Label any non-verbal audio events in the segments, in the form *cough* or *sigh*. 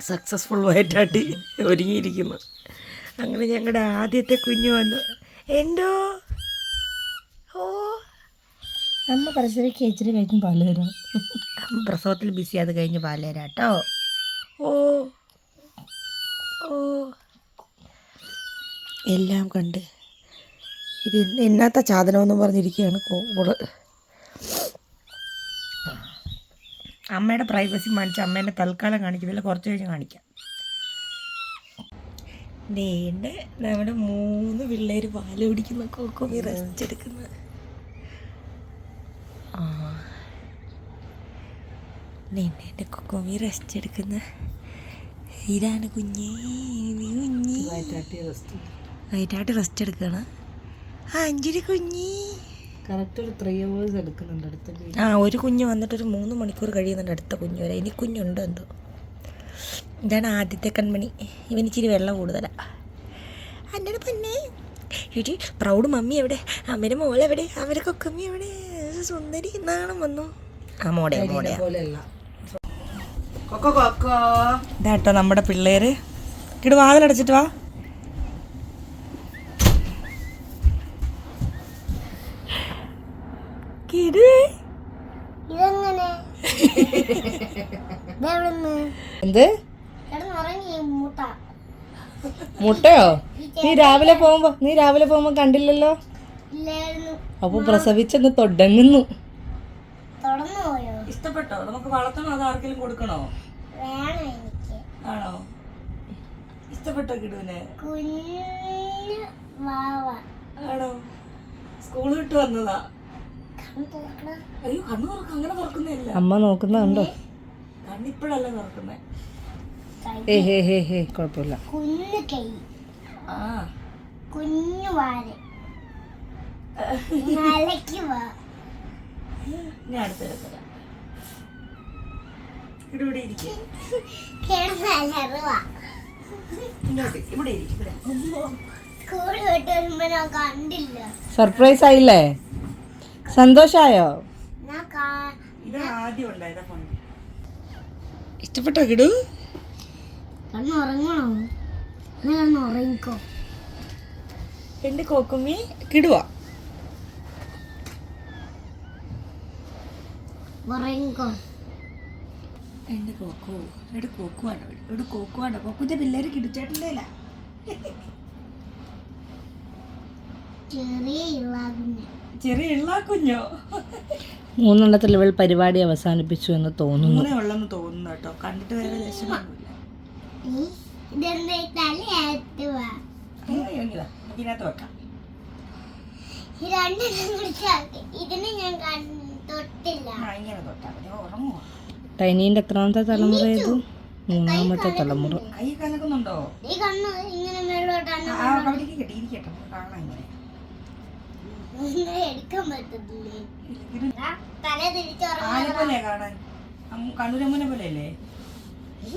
Successful ആയിട്ടാട്ടി ഒരുങ്ങിയിരിക്കുന്നു അങ്ങനെ ഞങ്ങളുടെ ആദ്യത്തെ കുഞ്ഞു വന്നു. എന്തോ? ഓ. അമ്മ പരിസരക്ക് ഇച്ചിരി കഴിക്കും പാൽ തരാം. അമ്മ പ്രസവത്തിൽ ബിസി അത് കഴിഞ്ഞ് പാലേരാ കേട്ടോ ഓ. ഓ. എല്ലാം കണ്ട് ഇത് എന്നാത്ത ചാതനമെന്ന് പറഞ്ഞിരിക്കുകയാണ് കോൾ അമ്മയുടെ പ്രൈവസി മാനിച്ച് അമ്മേനെ തൽക്കാലം കാണിക്കുന്നില്ല കുറച്ച് കഴിഞ്ഞ് കാണിക്കാം. നീണ്ട നമ്മുടെ മൂന്ന് പിള്ളേർ പാൽ കുടിക്കുന്ന കോക്കോമി റെസ്റ്റ് എടുക്കുന്ന ആ. നീണ്ട എന്റെ കൊക്കോമി റെസ്റ്റ് എടുക്കുന്ന ഇതാണ് കുഞ്ഞേ കുഞ്ഞി. വൈകിട്ടായിട്ട് റെസ്റ്റ് എടുക്കണം. ആ അഞ്ചിരി കുഞ്ഞി. കറക്റ്റ് ഒരു ത്രീ അവേഴ്സ് എടുക്കുന്നുണ്ട് അടുത്ത ആ ഒരു കുഞ്ഞ് വന്നിട്ട് ഒരു മൂന്ന് മണിക്കൂർ കഴിയുന്നുണ്ട് അടുത്ത കുഞ്ഞ് വരെ. ഇനി കുഞ്ഞുണ്ട് എന്തോ. ഇതാണ് ആദ്യത്തെ കൺമണി. ഇവനിച്ചിരി വെള്ളം കൂടുതലാണ് അന്നയുടെ പൊന്നെ. ഇടി പ്രൗഡ് മമ്മി എവിടെ? അമ്മയുടെ മോൾ എവിടെ? അവരെ കൊക്കമ്മി എവിടെ? സുന്ദരി എന്നാണ് വന്നു. ആ മോടെ പോലെയല്ല. ഇതാട്ടോ നമ്മുടെ പിള്ളേര്. ഇങ്ങോട്ട് വാതിലടച്ചിട്ട് വാ. കിടു ഇതെങ്ങനെ? *laughs* എന്ത്? മുട്ടയോ? നീ രാവിലെ പോകുമ്പോ നീ രാവിലെ പോകുമ്പോ കണ്ടില്ലല്ലോ? ഇല്ലായിരുന്നു. അപ്പൊ പ്രസവിച്ചെന്ന് തൊടങ്ങുന്നു. ഇഷ്ടപ്പെട്ടോ? നമുക്ക് വളർത്തണോ അത് ആർക്കെങ്കിലും കൊടുക്കണോ? ആണോ? ഇഷ്ടപ്പെട്ടോ കിടുവിനെ? ആണോ? സ്കൂൾ വിട്ട് വന്നതാ. അയ്യോ കണ്ണു തുറക്ക അങ്ങനെ തുറക്കുന്നില്ല അമ്മ കണ്ണിപ്പോഴല്ല തുറക്കുന്നേ. ഏ ഹേ ഹേ ഹേ കുഴപ്പമില്ല. കുഞ്ഞു കൈ. ആ. കുഞ്ഞു വാൽ. *laughs* മലയ്ക്ക് വാ. ഞാൻ അടുത്തെടുത്തരാം ഇവിടെ ഇരിക്കും സർപ്രൈസ് ആയില്ലേ? സന്തോഷായോ? ഇഷ്ടപ്പെട്ടോ കിടു എന്റെ കോക്കുമ്മി കിടുവാ. എന്റെ കോക്കു എവിടെ കോക്കുവാണ്. ഇവിടെ കോക്കുവാണ്. കോക്കുന്റെ പിള്ളേര് കിടിച്ചേട്ടന്റെ ചെറിയ ഇളകുഞ്ഞ് ചെറിയ ഇള്ള കുഞ്ഞോ? മൂന്നെണ്ണത്തിൽ ഇവൾ പരിപാടി അവസാനിപ്പിച്ചു എന്ന് തോന്നുന്നു. മൂന്നേ ഉള്ളെന്ന് തോന്നുന്നു കേട്ടോ. കണ്ടിട്ട് വേറെ ലക്ഷണമൊന്നുമില്ല നീ ഇതെന്താ തലയാത്തുവാ ഇതിനകത്ത് വെക്കാം. ഈ രണ്ടെണ്ണം കുടിച്ചാൽ ഇതിനെ ഞാൻ കൺ- തൊട്ടില്ല. ആ, ഇങ്ങനെ തൊട്ടാ മതി. ഉറങ്ങുവാ? ടൈനീന്റെ എത്രാമത്തെ തലമുറ ഇത്? മൂന്നാമത്തെ തലമുറ. കൈ കലക്കുന്നുണ്ടോ ഈ കണ്ണ് ഇങ്ങനെ മേളോട്ടാണ് ആ കവിടിക്ക് കെട്ടി ഇരിക്കട്ടെ. നമുക്ക് കാണാം ഇങ്ങനെ ഇങ്ങനെ. എടുക്കാൻ പറ്റത്തില്ലേ? തല കാണാൻ. കണ്ണൂരമ്മനെ പോലെ അല്ലേ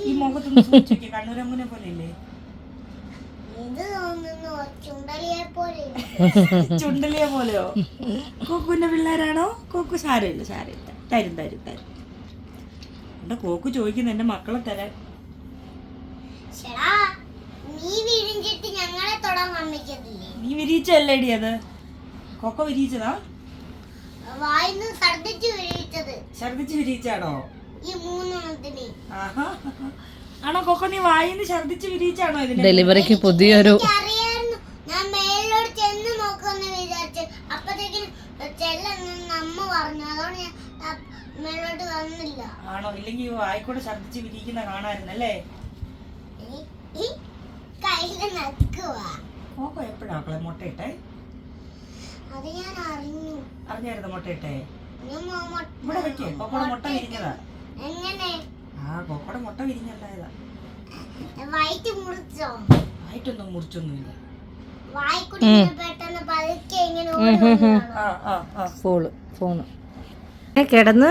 ഈ മുഖത്തൊന്ന് സൂക്ഷിക്കുക കണ്ണൂരമ്മനെ പോലെ അല്ലേ ചുണ്ടലിയെ പോലെ. ചുണ്ടലിയെ പോലെയോ? കോക്കുവിന്റെ പിള്ളേരാണോ? കോക്കു സാരമില്ല സാരമില്ല. തരും തരും തരും. എന്റെ കോക്കു ചോദിക്കുന്നു എന്റെ മക്കളെ തരാൻ. നീ വിരിച്ചല്ലേടി ഞങ്ങളെ തൊടാൻ നീ വിരിയിച്ചല്ലേടി അത്? കൊക്ക വിരിയിച്ചതാ? വായിന്ന് ഛർദിച്ച് വിരിയിച്ചാണോ? ഈ മൂന്നെണ്ണത്തിന്. ആണോ കൊക്ക നീ വായിന്ന് ഛർദിച്ച് വിരിയിച്ചാണോ ഇതിന് ഡെലിവറിക്ക് പുതിയൊരു അറിയായിരുന്നു. ഞാൻ ചെന്ന് നോക്കുമെന്ന് വിചാരിച്ചു. അപ്പത്തേക്കിനും ചെല്ലെന്ന് അമ്മ പറഞ്ഞു. അതുകൊണ്ട് ഞാൻ മേലോട്ട് വന്നില്ല. ആണോ ഇല്ലെങ്കിൽ ഈ വായിക്കൂടെ ഛർദിച്ച് വിരിയിക്കുന്ന കാണാമായിരുന്നല്ലേ ഈ- ഈ കയ്യിൽ നക്കുവാ കോക്കോ എപ്പോഴാ മക്കളെ മുട്ടയിട്ടെ? അറിഞ്ഞായിരുന്നു മുട്ടയിട്ടെ? ഇവിടെ വെക്കേ കൊക്കോടെ മുട്ട വിരിഞ്ഞതാ. എങ്ങനെ? ആ കൊക്കോടെ മുട്ട വിരിഞ്ഞല്ലായതാ വയറ്റ് മുറിച്ചോ? ആയിട്ടൊന്നും മുറിച്ചൊന്നുമില്ല. വായിക്കൂടി ഫോൾ ഫോണ്. കിടന്ന്?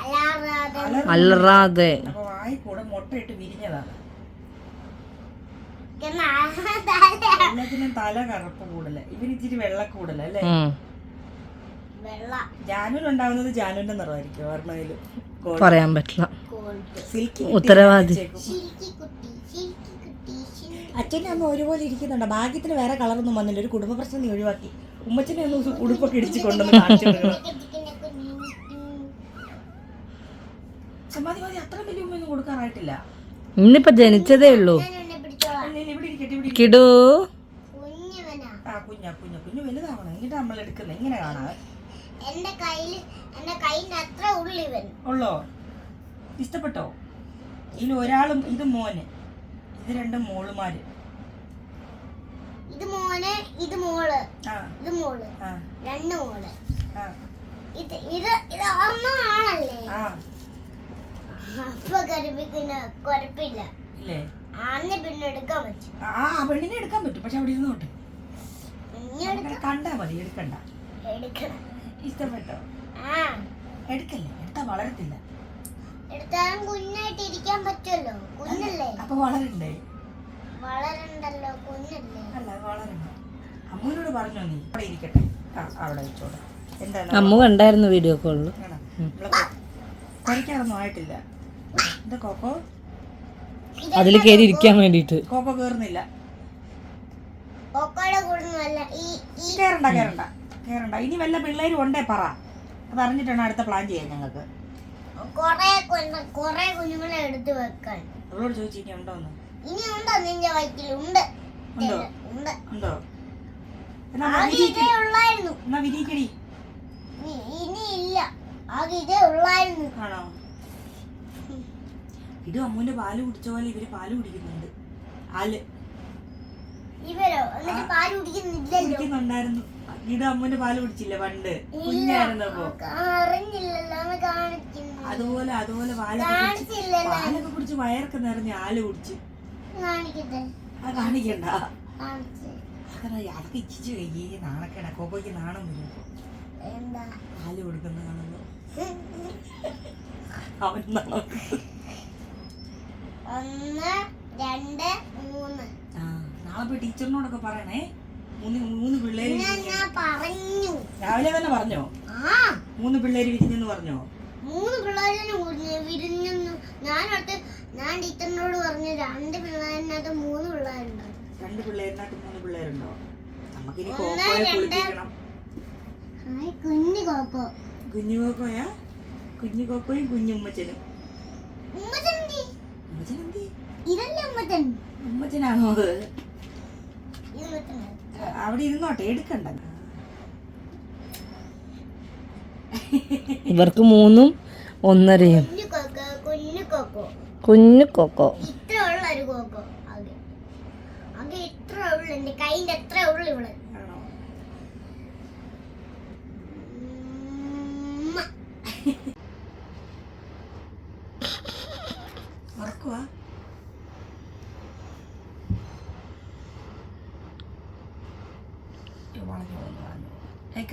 അല്ലാതെ അലറാതെ. അപ്പൊ വായി കൂടെ മുട്ടയിട്ട് വിരിഞ്ഞതാണ് എല്ലാത്തിനും തല. കറുപ്പ് കൂടല ഇവന് ഇച്ചിരി വെള്ള കൂടല അല്ലേ? വെള്ള. ജാനുവിനുണ്ടാവുന്നത് ജാനുവിന്റെ നിറമായിരിക്കും ഓർമ്മയിലും. പറയാൻ പറ്റില്ല. ഉത്തരവാദി. അച്ഛനെ അന്ന് ഒരുപോലെ ഇരിക്കുന്നുണ്ട്. ഭാഗ്യത്തിന് വേറെ കളറൊന്നും വന്നില്ല. ഒരു കുടുംബ പ്രശ്നം നീ ഒഴിവാക്കി. ഉമ്മച്ചനെ ഒന്ന് ഉടുപ്പൊക്കെ ഇടിച്ച് കൊണ്ടുവന്ന് കാണിച്ചു മതി മതി അത്ര വലിയ ഉമ്മയൊന്നും കൊടുക്കാറായിട്ടില്ല. ഇന്നിപ്പോ ജനിച്ചതേ ഉള്ളൂ ഞാൻ എന്നെ പിടിച്ചോളാം അല്ലേ ഇവിടെ ഇരിക്കട്ടെ ഇവിടെ ഇരിക്കട്ടെ. കിടു. കുഞ്ഞവനാ. ആ കുഞ്ഞ കുഞ്ഞ കുഞ്ഞു വലുതാവണം. എന്നിട്ട് നമ്മൾ എടുക്കുന്ന ഇങ്ങനെ എന്റെ എന്റെ അത്ര ഉള്ളോ ഇഷ്ടപ്പെട്ടോ? ഇതിൽ ഒരാളും ഇത് മോന്. ഇത് രണ്ടും മോളുമാര്. ഇത് മോന് ഇത് മോൾ. ആ. ഇത് മോൾ. ആ. രണ്ട് മോൾ. ആ. ഇത് ഇത് ഇത് അമ്മ ആണല്ലേ? ആ. അപ്പൊ കരുപ്പിക്കുന്ന കുഴപ്പമില്ല ഇല്ലേ? ആ പെണ്ണിനെ എടുക്കാൻ പറ്റും. പക്ഷെ അവിടെ ഇരുന്നോട്ട് കണ്ടാ മതി എടുക്കണ്ട. എടുക്കണം. ഇഷ്ടപ്പെട്ടോ? ആ. എടുക്കല്ലേ? എടുത്താ വളരത്തില്ല. അപ്പൊ വളരണ്ടേ? അല്ല വളരണ്ട. അമ്മൂനോട് പറഞ്ഞോ നീ? അവിടെ ഇരിക്കട്ടെ. ആ അവിടെ വെച്ചോളൂ. എന്താണ്? അമ്മു കണ്ടായിരുന്നു വീഡിയോ കോളിൽ ആണോ? കുറയ്ക്കാറൊന്നും ആയിട്ടില്ല. എന്താ കോക്കോ? അതിൽ കയറി ഇരിക്കാൻ വേണ്ടിട്ട് കോക്കോ കേറുന്നില്ല. ഒക്കയുടെ കൂടുന്നല്ല ഈ ഈ കേറണ്ട കേറണ്ട കേറണ്ട. ഇനി വല്ല പിള്ളേരും ഉണ്ടേ പറ. അത് അറിഞ്ഞിട്ടാണ് അടുത്ത പ്ലാൻ ചെയ്യാൻ ഞങ്ങൾക്ക്. കുഞ്ഞുങ്ങളെ എടുത്തു വെക്കാൻ. അവളോട് ചോദിച്ചു ഇനി ഉണ്ടോന്ന് ഇനി ഉണ്ടോ നിന്റെ വയറ്റിൽ? ഉണ്ട്. ഉണ്ടോ? ഉണ്ട്. എന്നാ ആകെ ഇതേ ഉള്ളായിരുന്നു. വിരിക്കടി ഇനി- ഇനി ഇല്ല ആകെ ഇതേ ഉള്ളായിരുന്നു. ആണോ? ഇത് അമ്മൂന്റെ പാൽ കുടിച്ച പോലെ ഇവർ പാൽ കുടിക്കുന്നുണ്ട്. ആൽ പാൽ കുടിക്കുന്നുണ്ടായിരുന്നു. ഇത് അമ്മൂന്റെ പാൽ കുടിച്ചില്ല പണ്ട്? കുഞ്ഞായിരുന്നപ്പോ അതുപോലെ അതുപോലെ പാലൊക്കെ കുടിച്ച് കാണിച്ചില്ലല്ലോ. പാലൊക്കെ കുടിച്ച് വയറൊക്കെ നിറഞ്ഞ് ആൽ കുടിച്ച്. ആ കാണിക്കണ്ട. അതൊക്കെ ഇച്ചിച്ച് കഴിയേ നാണക്കേടാ. കോപ്പയ്ക്ക് നാണം വരും പാൽ കൊടുക്കുന്ന കാണുമ്പോ. അവൻ നാണം ഒന്ന് രണ്ട് മൂന്ന്. ആ നാളെ പോയി ടീച്ചറിനോടൊക്കെ പറയണേ. മൂന്ന് മൂന്ന് പിള്ളേര് പറഞ്ഞു? രാവിലെ തന്നെ പറഞ്ഞോ? ആ. മൂന്ന് പിള്ളേര് വിരിഞ്ഞെന്ന് പറഞ്ഞോ? മൂന്ന് പിള്ളേരെ വിരിഞ്ഞെന്നു. ഞാനടുത്ത് ഞാൻ ടീച്ചറിനോട് പറഞ്ഞു രണ്ട് പിള്ളേരിനകത്ത് മൂന്ന് പിള്ളേരുണ്ട്. രണ്ട് പിള്ളേരിനകത്ത് മൂന്ന് പിള്ളേരുണ്ടോ? നമുക്കിനി കോക്കോയെ. കുളിപ്പിക്കണം. കുഞ്ഞു കോക്കോ കുഞ്ഞു കോക്കോയാ കുഞ്ഞു കോക്കോയും കുഞ്ഞുമ്മച്ചനും ഉമ്മച്ചൻ ഇതല്ലേ അത്? അവിടെ ഇരുന്നോട്ടെ എടുക്കണ്ട. ഇവർക്ക് മൂന്നും ഒന്നരയും. കുഞ്ഞു കോക്കോ കുഞ്ഞു കോക്കോ. കുഞ്ഞു കൊക്കോ. ഇത്ര ഉള്ള ഒരു കൊക്കോ. ഇത്ര ഉള്ളു എന്റെ കൈന്റെ എത്ര ഉള്ളു ഇവൾ.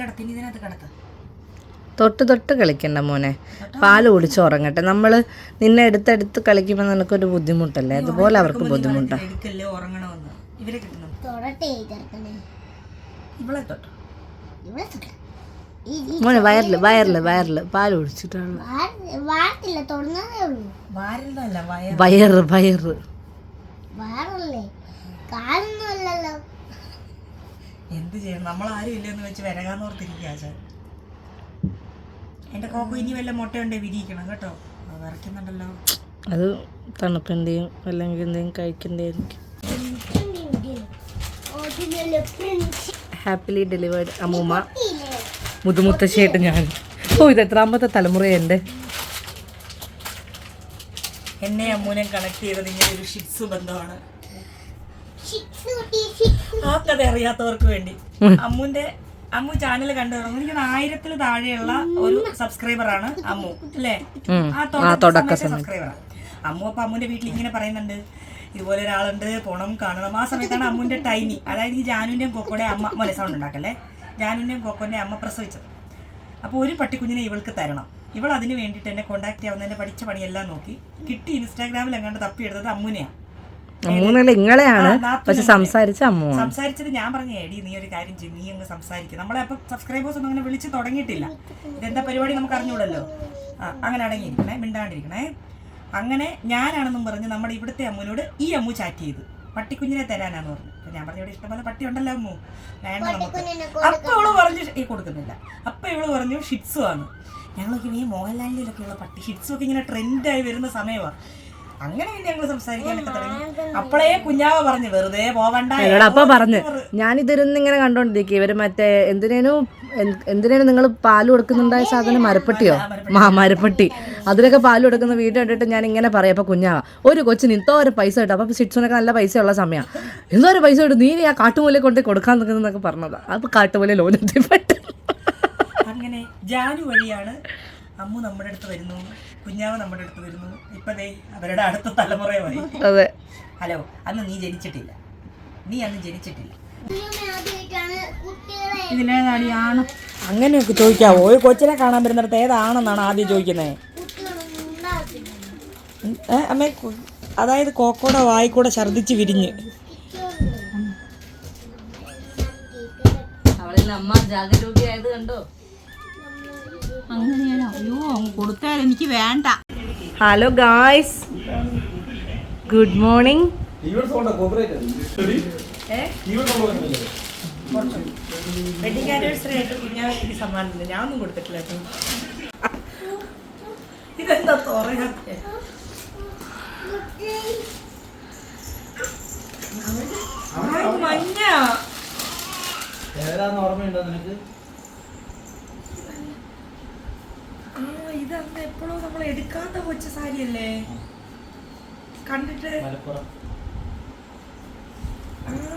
കിടത്തിന് ഇതിനകത്ത് കിടത്ത് തൊട്ട് തൊട്ട് കളിക്കണ്ട മോനെ. പാൽ കുടിച്ച് ഉറങ്ങട്ടെ. നമ്മൾ നിന്നെ എടുത്തെടുത്ത് കളിക്കുമ്പോൾ നിനക്കൊരു ബുദ്ധിമുട്ടല്ലേ? അതുപോലെ അവർക്ക് ബുദ്ധിമുട്ടാണ് മോനെ വയറിൽ വയറിൽ വയറിൽ. പാൽ കുടിച്ചിട്ടാണ്. വയറ്. വയറ് വയറല്ലേ കാലൊന്നും അല്ലല്ലോ. എന്ത് ചെയ്യണം? നമ്മൾ ആരും ഇല്ലെന്ന് വെച്ച് വരകാന്നോർത്തിരിക്കുക ആശാൻ എന്റെ കോക്കോ ഇനി വല്ല മുട്ടയുണ്ടേ വിരിയിക്കണം കേട്ടോ? അത് വിറയ്ക്കുന്നുണ്ടല്ലോ. അത് തണുപ്പിന്റെയും അല്ലെങ്കിൽ എന്തെങ്കിലും കഴിക്കുന്നതായിരിക്കും ഹാപ്പിലി ഡെലിവേർഡ് അമ്മൂമ്മ. മുതുമുത്തശ്ശിയായിട്ട് ഞാൻ. ഓ ഇത് എത്രാമത്തെ തലമുറ എന്റെ. എന്നെ അമ്മൂനെ കണക്ട് ചെയ്തത് ഇങ്ങനെ ഒരു ഷിറ്റ്സ് ബന്ധമാണ്. ആ കഥ അറിയാത്തവർക്ക് വേണ്ടി. അമ്മുന്റെ അമ്മു ചാനൽ കണ്ടു എനിക്ക് ആയിരത്തിൽ താഴെയുള്ള ഒരു സബ്സ്ക്രൈബർ ആണ് അമ്മു അല്ലേ. ആ തുടക്ക സബ്സ്ക്രൈബറാണ് അമ്മു അപ്പൊ അമ്മുന്റെ വീട്ടിൽ ഇങ്ങനെ പറയുന്നുണ്ട് ഇതുപോലെ ഒരാളുണ്ട് പോണം കാണണം. ആ സമയത്താണ് അമ്മുന്റെ ടൈനി അതായത് ഈ ജാനുവിന്റെയും കൊക്കോടെ അമ്മ മോനെ സൗണ്ട് ഉണ്ടാക്കല്ലേ? ജാനുവിന്റെയും കൊക്കോന്റെ അമ്മ പ്രസവിച്ചത്. അപ്പോൾ ഒരു പട്ടിക്കുഞ്ഞിനെ ഇവൾക്ക് തരണം. ഇവൾ അതിന് വേണ്ടിയിട്ട് എന്നെ കോൺടാക്ട് ചെയ്യാവുന്നതിന്റെ പഠിച്ച പണിയെല്ലാം നോക്കി. കിട്ടി ഇൻസ്റ്റാഗ്രാമിൽ എങ്ങാണ്ട് തപ്പിയെടുത്തത് അമ്മുനെയാണ് അമ്മൂന്നല്ല ഇങ്ങളെയാണ്. പക്ഷെ സംസാരിച്ച അമ്മുവാണ്. സംസാരിച്ചത് ഞാൻ പറഞ്ഞു എടി നീ ഒരു കാര്യം ചെയ്യും നീ അങ്ങ് സംസാരിക്കും. നമ്മളെ അപ്പം സബ്സ്ക്രൈബേഴ്സ് ഒന്നും അങ്ങനെ വിളിച്ച് തുടങ്ങിയിട്ടില്ല. ഇതെന്താ പരിപാടി നമുക്ക് അറിഞ്ഞൂടല്ലോ? ആ അങ്ങനെ അടങ്ങിയിരിക്കണേ മിണ്ടാണ്ടിരിക്കണേ. അങ്ങനെ ഞാനാണെന്നും പറഞ്ഞ് നമ്മുടെ ഇവിടുത്തെ അമ്മുവിനോട് ഈ അമ്മു ചാറ്റ് ചെയ്ത്. പട്ടിക്കുഞ്ഞിനെ തരാനാന്ന് പറഞ്ഞു. അപ്പൊ ഞാൻ പറഞ്ഞു ഇവിടെ ഇഷ്ടംപോലെ പട്ടി ഉണ്ടല്ലോ അമ്മു. വേണം നമുക്ക്. അപ്പൊ ഇവൾ പറഞ്ഞു ഈ കൊടുക്കുന്നില്ല. അപ്പൊ ഇവൾ പറഞ്ഞു ഷിറ്റ്സു ആണ്. ഞങ്ങളൊക്കെ ഈ മോഹൻലാലിലൊക്കെ ഉള്ള പട്ടി ഷിറ്റ്സു ഒക്കെ ഇങ്ങനെ ട്രെൻഡായി വരുന്ന സമയമാണ് അങ്ങനെ പിന്നെ ഞങ്ങൾ സംസാരിക്കാനൊക്കെ തുടങ്ങി. അപ്പോഴേ കുഞ്ഞാവ പറഞ്ഞു വെറുതെ പോവണ്ട. എന്നോട് അപ്പൊ പറഞ്ഞു. ഞാൻ ഇതിരുന്ന് ഇങ്ങനെ കണ്ടോണ്ടിരിക്കും ഇവർ മറ്റേ എന്തിനേനും എന്ത്- എന്തിനേനും നിങ്ങൾ പാൽ കൊടുക്കുന്നുണ്ടായ സാധനം? മരപ്പെട്ടിയോ? മാ മരപ്പെട്ടി. അതിലൊക്കെ പാൽ കൊടുക്കുന്ന വീട് കണ്ടിട്ട് ഞാൻ ഇങ്ങനെ പറയാം അപ്പൊ കുഞ്ഞാവ ഒരു കൊച്ചിന് ഒരു പൈസ കിട്ടും. അപ്പൊ സിറ്റ്സിനൊക്കെ നല്ല പൈസ ഉള്ള സമയമാണ് ഒരു പൈസ കിട്ടും. നീ ആ കാട്ടുമൂല കൊണ്ട് കൊടുക്കാൻ നിൽക്കുന്നതൊക്കെ പറഞ്ഞതാ. അപ്പൊ കാട്ടുമൂല ലോൺ എത്തിപ്പെട്ടു അങ്ങനെ ജാനു വഴിയാണ് അമ്മു നമ്മുടെ അടുത്ത് വരുന്നു. കുഞ്ഞാവ് നമ്മുടെ അടുത്ത് വരുന്നു. ഇപ്പതേ അവരുടെ അടുത്ത തലമുറയുമായി. അതെ. ഹലോ അന്ന് നീ ജനിച്ചിട്ടില്ല. നീ അന്ന് ജനിച്ചിട്ടില്ല. ഇതിലേതാണ് അങ്ങനെയൊക്കെ ചോദിക്കാവോ? ഒരു കൊച്ചിനെ കാണാൻ വരുന്നിടത്ത് ഏതാണെന്നാണ് ആദ്യം ചോദിക്കുന്നത് അമ്മ അതായത് കോക്കോടെ വായിക്കൂടെ ഛർദിച്ച് വിരിഞ്ഞ്. അമ്മ ജാഗരൂകയായത് കണ്ടോ? അയ്യോ കൊടുത്താൽ എനിക്ക് വേണ്ട. Hello guys good morning wedding anniversary ആയിട്ട് സമ്മാനം ഒന്നും കൊടുത്തിട്ടില്ല ഇതെന്താ തോറയാത്തെ? മഞ്ഞ? ഏതാന്ന് ഓർമ്മയുണ്ടോ നിനക്ക്? ആ ഇതന്ന് എപ്പോഴും നമ്മൾ എടുക്കാത്ത കൊച്ച സാരിയല്ലേ കണ്ടിട്ട്? മലപ്പുറം.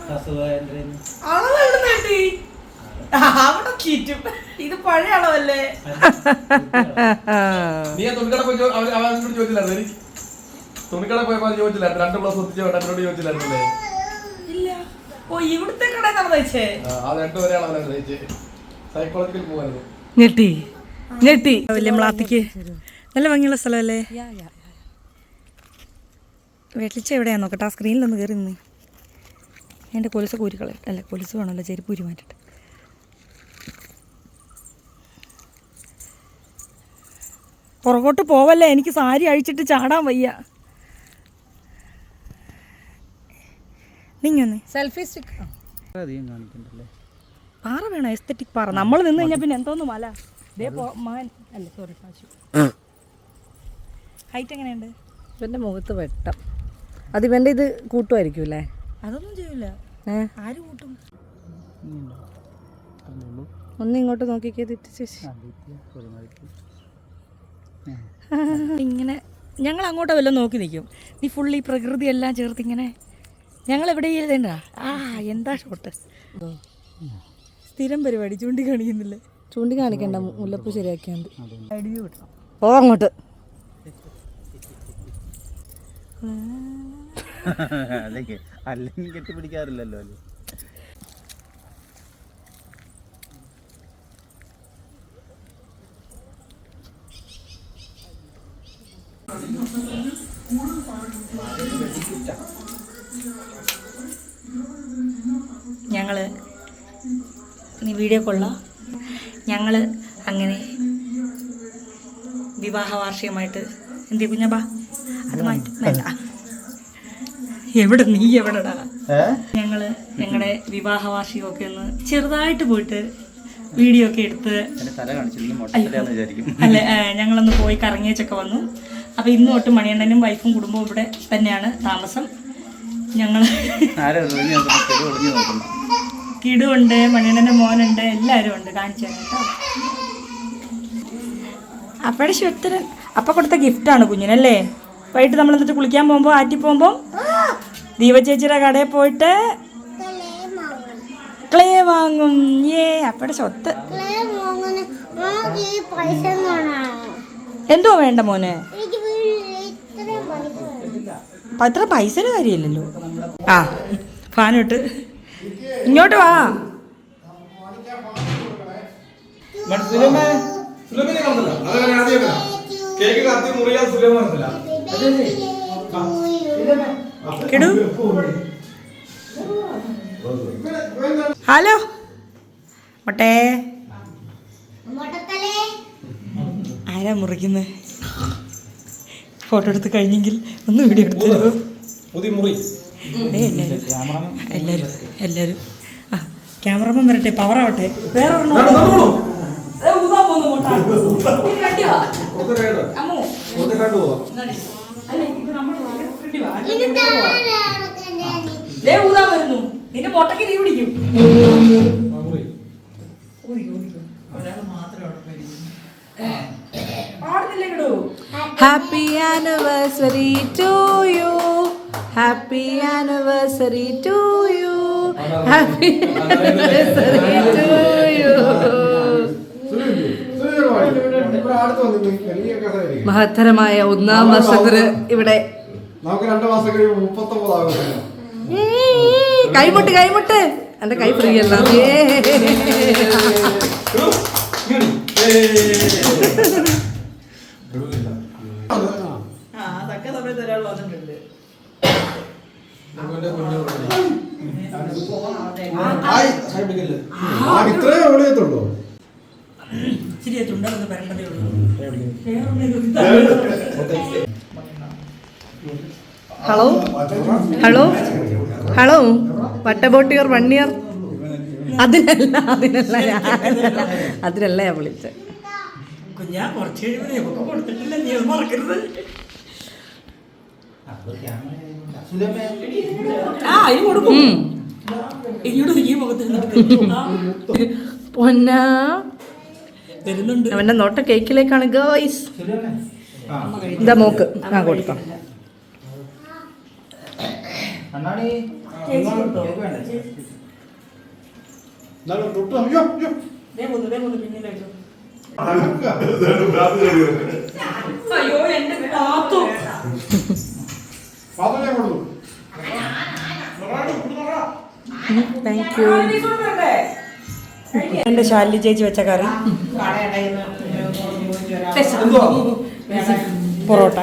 കസുവേന്ദ്രൻ അളവ് എവിടെ നേടി അവിടെ ചീറ്റും ഇത് പഴയ അളവല്ലേ? നീ തുണിക്കട പോയി അവൻ ചോദിച്ചില്ലായിരുന്നു. എനിക്ക് തുണിക്കട പോയപ്പോ ചോദിച്ചില്ലായിരുന്നു. രണ്ട് ബ്ലൗസ് ഒത്തിച്ച് എന്നോട് ചോദിച്ചില്ലായിരുന്നല്ലേ? ഇല്ല. ഓ ഇവിടുത്തെ കട നടന്നേച്ചേ ആ, ആ രണ്ട് ഒരേ അളവിലാണ് തയ്ച്ച്. സൈക്കോളജിക്കൽ പോകായിരുന്നു ഞെട്ടി. ഞെട്ടി. വലിയ മ്ലാത്തിക്ക്. നല്ല ഭംഗിയുള്ള സ്ഥലമല്ലേ? വെട്ടിച്ച എവിടെയാ? നോക്കട്ടെ ആ സ്ക്രീനിലൊന്ന് കയറി നിന്ന്. എന്റെ കൊലുസ കൂരിക്കള. അല്ല കൊലുസ് വേണമല്ലോ ചെരുപ്പ് ഊരി മാറ്റിട്ട്. പുറകോട്ട് പോവല്ലേ? എനിക്ക് സാരി അഴിച്ചിട്ട് ചാടാൻ വയ്യ. നീങ്ങൊന്നേ സെൽഫി സ്റ്റിക്ക് പാറ വേണം? എസ്തറ്റിക് പാറ. നമ്മൾ നിന്ന് കഴിഞ്ഞാൽ പിന്നെ എന്തോന്ന് മല? ദേ പോ മാൻ അല്ല സോറി പാശു ഹൈറ്റ് എങ്ങനെയുണ്ട്? ഇവന്റെ മുഖത്ത് വെട്ടം. അത് ഇവന്റെ ഇത് കൂട്ടുമായിരിക്കും അല്ലേ? അതൊന്നും ചെയ്യില്ല ആര് കൂട്ടും? ഒന്ന് ഇങ്ങോട്ട് നോക്കിക്കേ തെറ്റി ചേച്ചി *laughs* ഇങ്ങനെ ഞങ്ങൾ അങ്ങോട്ട് വല്ലതും നോക്കി നിൽക്കും. നീ ഫുൾ ഈ പ്രകൃതി എല്ലാം ചേർത്ത് ഇങ്ങനെ. ഞങ്ങൾ എവിടെ ചെയ്തേണ്ട ആ എന്താ ഷോട്ട് സ്ഥിരം പരിപാടി ചൂണ്ടി കാണിക്കുന്നില്ലേ ചൂണ്ടി കാണിക്കണ്ട മുല്ലപ്പൂ ശരിയാക്കിയാൽ ഐഡിയ കിട്ടണം ഓ അങ്ങോട്ട്. അല്ലെങ്കിൽ അല്ലെങ്കിൽ കെട്ടിപ്പിടിക്കാറില്ലല്ലോ അല്ലേ? ഞങ്ങൾ നീ വീഡിയോ കൊള്ളാം ഞങ്ങൾ അങ്ങനെ വിവാഹ വാർഷികമായിട്ട് എന്ത് കുഞ്ഞപ്പാ അത് മാറ്റി വേണ്ട എവിടെ നീ എവിടെടാ? ഞങ്ങൾ ഞങ്ങളുടെ വിവാഹ വാർഷികമൊക്കെ ഒന്ന് ചെറുതായിട്ട് പോയിട്ട് വീഡിയോ ഒക്കെ എടുത്ത് അല്ലെ ഞങ്ങളൊന്ന് പോയി കറങ്ങിയച്ചൊക്കെ വന്നു. അപ്പോൾ ഇന്ന് തൊട്ട് മണിയണ്ണനും വൈഫും കുടുംബവും ഇവിടെ തന്നെയാണ് താമസം. ഞങ്ങൾ കിടുണ്ട് മണിയണ്ണന്റെ മോനുണ്ട് എല്ലാവരും ഉണ്ട്. കാണിച്ചു കേട്ടോ. അപ്പയുടെ ശുദ്ധരൻ അപ്പ കൊടുത്ത ഗിഫ്റ്റാണ് കുഞ്ഞിനല്ലേ? വൈകിട്ട് നമ്മൾ എന്നിട്ട് കുളിക്കാൻ പോകുമ്പോൾ ആറ്റി പോകുമ്പോൾ ദീപ ചേച്ചിയുടെ കടയിൽ പോയിട്ട് ക്ലേ വാങ്ങും. ഏ അപ്പയുടെ സ്വത്ത്. എന്തോ വേണ്ട മോനെ? അത്ര പൈസയുടെ കാര്യമില്ലല്ലോ. ആ ഫാനിട്ട് ഇങ്ങോട്ട് വാ. കേക്ക് കത്തി മുറിയാൻ സുലഭം. കിടു. ഹലോ. മട്ടേ. ആരാ മുറിക്കുന്നത് ഫോട്ടോ എടുത്ത് കഴിഞ്ഞെങ്കിൽ ഒന്ന് വീഡിയോ എടുത്തു മുറി. എല്ലാവരും ആ ക്യാമറമാൻ വരട്ടെ പവർ ആവട്ടെ. വേറെ വരുന്നു. നിന്റെ തീ പിടിക്കും. Happy anniversary to you happy anniversary to you happy anniversary to you മഹത്തരമായ ഒന്നാം വർഷത്തിന് ഇവിടെ നമുക്ക് രണ്ടു മാസം കഴിയുമ്പോൾ മുപ്പത്തൊമ്പതാകും കൈമുട്ട് കൈമുട്ട് എന്റെ കൈ ഫ്രീ അല്ല ഏ. ഇത്രേ ഇച്ചിരി തുണ്ടൊന്ന് ഹലോ? ഹലോ? ഹലോ? വട്ടബോട്ടിയർ അബൌട്ട് യുവർ വൺ ഇയർ അതിനല്ല അതിനല്ല ഞാൻ. അതിനല്ല ഞാൻ വിളിച്ചത്. കുഞ്ഞാ കുറച്ച് കഴിയുമ്പോൾ കൊടുത്തിട്ടില്ല? നീ അത് മറക്കരുത്. പൊന്നാ. പൊന്ന അവന്റെ നോട്ട കേക്കിലേക്കാണ് ഗേൾസ് ഇതാ മോക്ക്. ആ കൊടുക്കാം. അയ്യോ എന്റെ കാത്തു പാത്രം ഞാൻ കൊടുത്തു താങ്ക് യു എന്റെ ശാലി ചേച്ചി വെച്ച കറി. പൊറോട്ട.